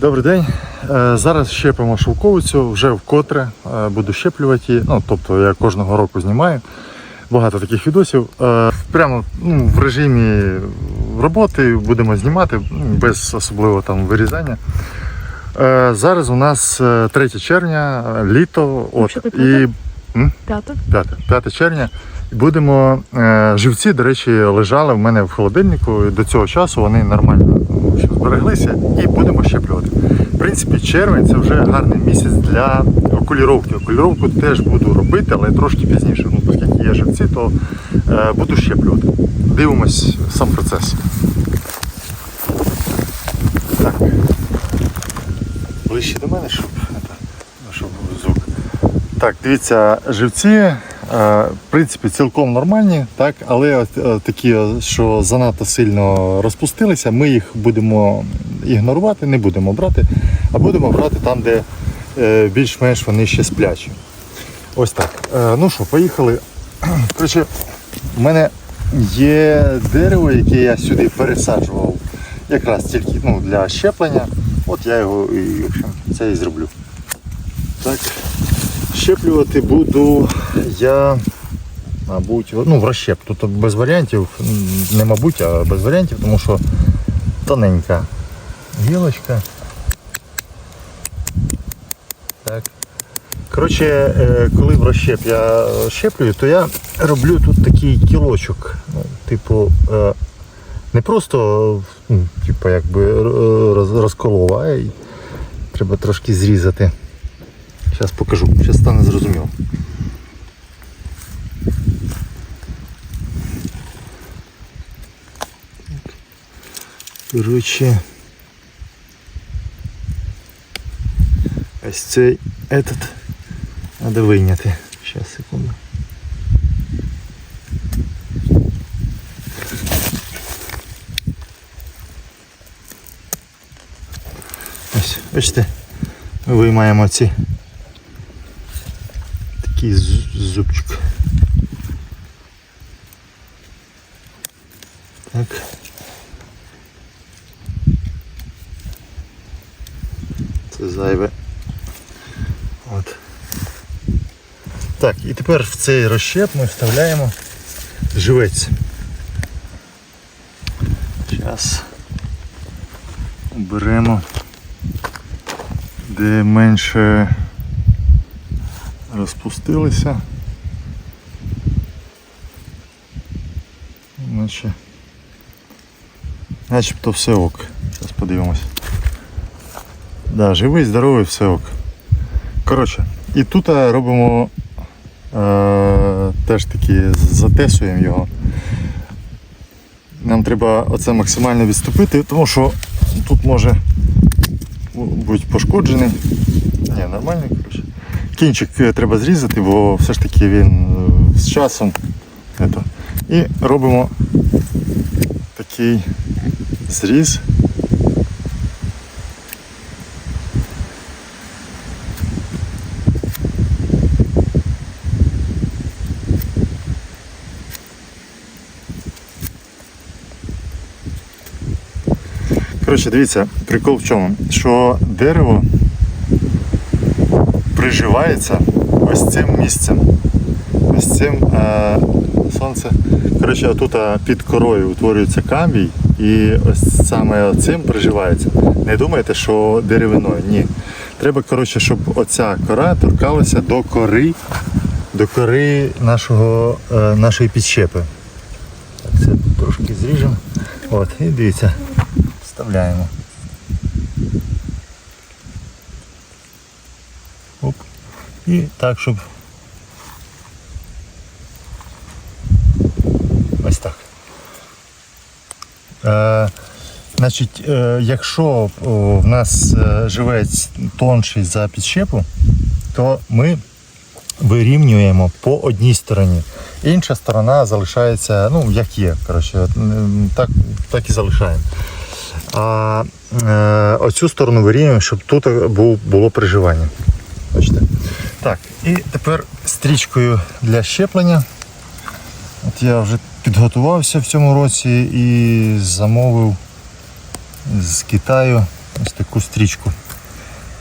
Добрий день. Е, Зараз щепимо шовковицю, вже вкотре е, буду щеплювати її. Ну, тобто я кожного року знімаю. Багато таких відосів. Е, Прямо ну, в режимі роботи будемо знімати ну, без особливого там вирізання. Зараз у нас е, 3 червня, літо. От, і М? 5, 5 червня. Будемо живці, до речі, лежали в мене в холодильнику. До цього часу вони нормально збереглися і будемо щеплювати. В принципі, червень це вже гарний місяць для окуліровки. Окуліровку теж буду робити, але трошки пізніше. Ну, оскільки є живці, то е, буду щеплювати. Дивимось сам процес. Так. Ближче до мене, щоб, ну, щоб звук. Так, дивіться, живці, в принципі, цілком нормальні, так, але е, такі, е, що занадто сильно розпустилися, ми їх будемо ігнорувати, не будемо брати, а будемо брати там, де е, більш-менш вони ще сплячі. Ось так. Е, ну що, поїхали. Коротше, в мене є дерево, яке я сюди пересаджував якраз тільки ну, для щеплення. От я його і це і зроблю. Так. Щеплювати буду я, мабуть, ну, в розщеп. Тут без варіантів, не мабуть, а без варіантів, тому що тоненька гілочка. Так. Коротше, е, коли в розщеп я щеплюю, то я роблю тут такий кілочок. Ну, типу, е, не просто ну, типу, якби е, роз- розколов, а й треба трошки зрізати. Зараз покажу, зараз стане зрозуміло. Коротше. Ось цей этот треба вийняти. Зараз, секунду. Ось, бачите, виймаємо ці такий зубчик. Так. Це зайве. От. Так, і тепер в цей розщеп ми вставляємо живець. Зараз беремо де менше розпустилися. Наче, начебто все ок. Зараз подивимось. Да, живий, здоровий, все ок. Коротше, і тут е, робимо е, теж таки затесуємо його. Нам треба оце максимально відступити, тому що тут може бути пошкоджений. Ні, нормальний, коротше. Кінчик е, треба зрізати, бо все ж таки він е, з часом. І робимо такий зріз. Коротше, дивіться, прикол в чому? Що дерево приживається ось цим місцем. Ось цим е, сонце. Коротше, отут е, під корою утворюється камінь і ось саме цим приживається. Не думайте, що деревиною. Ні. Треба, коротше, щоб оця кора торкалася до кори, до кори нашого, е, нашої підщепи. Так, це трошки зріжемо. От, і дивіться, вставляємо. І так, щоб ось так. Е, значить, е, якщо в нас е, живець тонший за підщепу, то ми вирівнюємо по одній стороні. Інша сторона залишається, ну, як є. Коротше, так, так і залишаємо. А е, оцю сторону вирівнюємо, щоб тут було приживання. Так, і тепер стрічкою для щеплення. От я вже підготувався в цьому році і замовив з Китаю ось таку стрічку.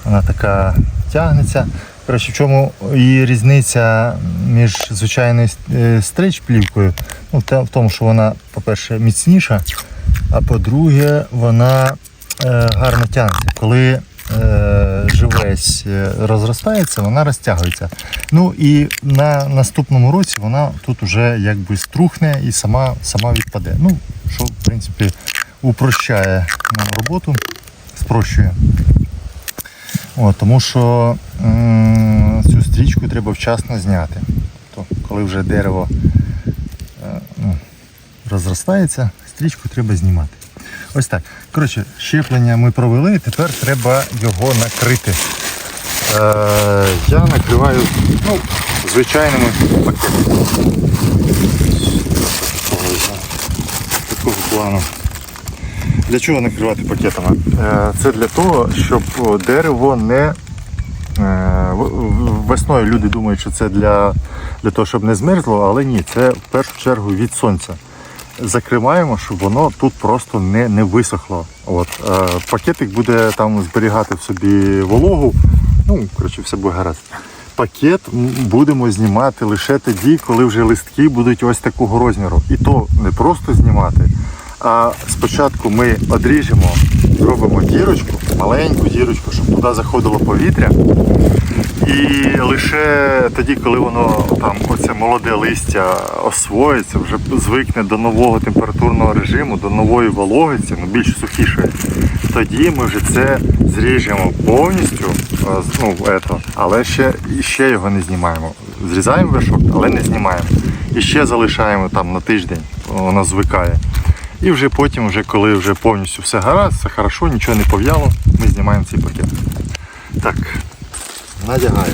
Вона така тягнеться. Коротше, в чому її різниця між звичайною е, стрейч-плівкою? Ну, в тому, що вона, по-перше, міцніша, а по-друге, вона е, гарно тягнеться. Коли живець е, розростається, вона розтягується. Ну і на наступному році вона тут вже якби струхне і сама, сама відпаде. Ну, що, в принципі, упрощає нам роботу, спрощує. О, тому що м, цю стрічку треба вчасно зняти. То, коли вже дерево е, ну, розростається, стрічку треба знімати. Ось так. Коротше, щеплення ми провели, тепер треба його накрити. Е, я накриваю ну, звичайними пакетами. Такого плану. Для чого накривати пакетами? Е, Це для того, щоб дерево не е, весною люди думають, що це для, для того, щоб не змерзло, але ні, це в першу чергу від сонця. Закриваємо, щоб воно тут просто не, не висохло. От, е, пакетик буде там зберігати в собі вологу. Ну, коротше, все буде гаразд. Пакет будемо знімати лише тоді, коли вже листки будуть ось такого розміру. І то не просто знімати, а спочатку ми одріжемо, зробимо дірочку, маленьку дірочку, щоб туди заходило повітря. І лише тоді, коли воно там оце молоде листя освоїться, вже звикне до нового температурного режиму, до нової вологості, ну більш сухішої, тоді ми вже це зріжемо повністю, е, ну, ето, але ще, ще його не знімаємо. Зрізаємо вершок, але не знімаємо. І ще залишаємо там на тиждень, воно звикає. І вже потім, вже коли вже повністю все гаразд, все хорошо, нічого не пов'яло, ми знімаємо цей пакет. Так, надягаю.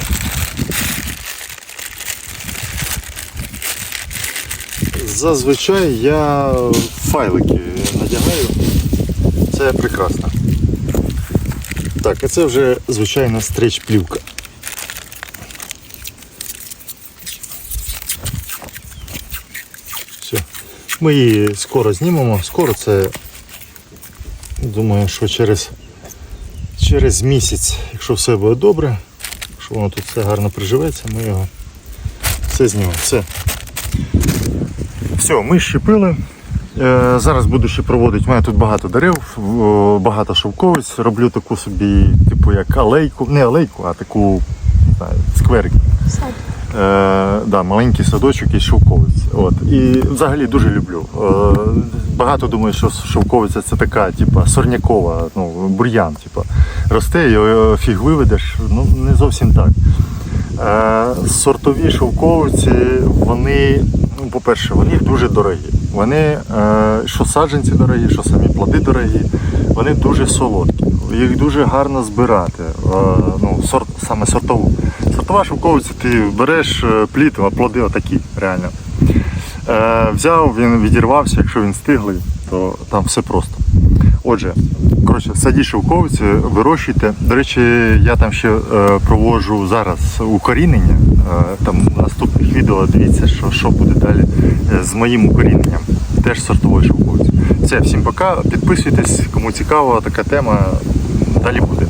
Зазвичай я файлики надягаю. Це прекрасно. Так, а це вже звичайна стрейч-плівка. Все. Ми її скоро знімемо. Скоро це думаю, що через, через місяць, якщо все буде добре, якщо воно тут все гарно приживеться, ми його все знімемо. Все. Все, ми щепили. Е, зараз буду ще проводити. У мене тут багато дерев, багато шовковиць. Роблю таку собі, типу як алейку, не алейку, а таку не знаю, скверик. Е, да, маленький садочок і шовковиць. От. І взагалі дуже люблю. Е, багато думають, що шовковиця це така, типу, сорнякова, ну, бур'ян, типу, росте, його фіг виведеш. Ну, не зовсім так. Е, сортові шовковиці, вони, ну, по-перше, вони дуже дорогі. Вони, е, що саджанці дорогі, що самі плоди дорогі, вони дуже солодкі. Їх дуже гарно збирати. Е, ну, сорт, саме сортову. Сортова шовковиця, ти береш е, плід, а плоди отакі, реально. Е, взяв, він відірвався, якщо він стиглий, то там все просто. Отже, коротше, садіть шовковиці, вирощуйте. До речі, я там ще е, проводжу зараз укорінення. Е, там в наступних відео дивіться, що, що буде далі е, з моїм укоріненням. Теж сортової шовковиці. Все, всім пока. Підписуйтесь, кому цікаво така тема. Далі буде.